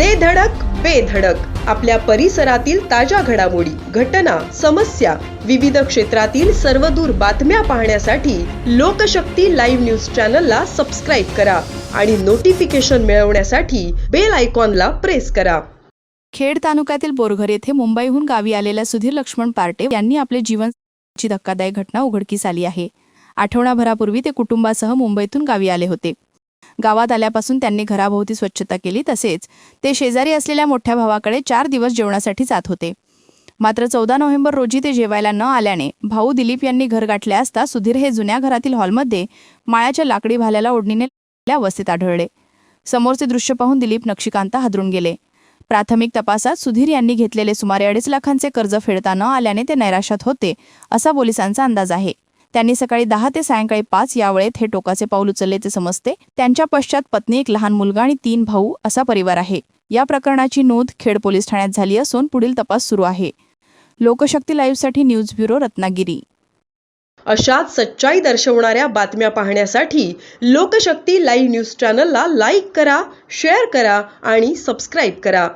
दे धडक बेधडक आपल्या परिसरातील ताज्या घडामोडी घटना समस्या विविध क्षेत्रातील सर्वदूर बातम्या पाहण्यासाठी लोकशक्ती लाईव्ह न्यूज चॅनलला सबस्क्राईब करा आणि नोटिफिकेशन मिळवण्यासाठी बेल आयकॉनला प्रेस करा. खेड तालुक्यातील बोरघर येथे मुंबईहून गावी आलेल्या सुधीर लक्ष्मण पार्टे यांनी आपले जीवनची धक्कादायक घटना उघडकीस आली आहे. आठवडाभरापूर्वी ते कुटुंबासह मुंबईतून गावी आले होते. गावात आल्यापासून त्यांनी घराभोवती स्वच्छता केली तसेच ते शेजारी असलेल्या मोठ्या भावाकडे चार दिवस जेवणासाठी जात होते. मात्र चौदा नोव्हेंबर रोजी ते जेवायला न आल्याने भाऊ दिलीप यांनी घर गाठले असता सुधीर हे जुन्या घरातील हॉलमध्ये माळ्याच्या लाकडी भाल्याला ओढणीने अवस्थेत आढळले. समोरचे दृश्य पाहून दिलीप नक्षीकांत हादरून गेले. प्राथमिक तपासात सुधीर यांनी घेतलेले सुमारे अडीच लाखांचे कर्ज फेडता न आल्याने ते नैराश्यात होते असा पोलिसांचा अंदाज आहे. त्यांनी सकाळी दहा ते सायंकाळी पाच या वेळेत हे टोकाचे पाऊल उचलल्याचे समजते. त्यांच्या पश्चात पत्नी एक लहान मुलगा आणि तीन भाऊ असा परिवार आहे. या प्रकरणाची नोंद खेड पोलीस ठाण्यात झाली असून पुढील तपास सुरू आहे. लोकशक्ती लाईव्हसाठी न्यूज ब्युरो रत्नागिरी. अशाच सच्चाई दर्शवणाऱ्या बातम्या पाहण्यासाठी लोकशक्ती लाईव्ह न्यूज चॅनलला लाईक करा शेअर करा आणि सबस्क्राईब करा.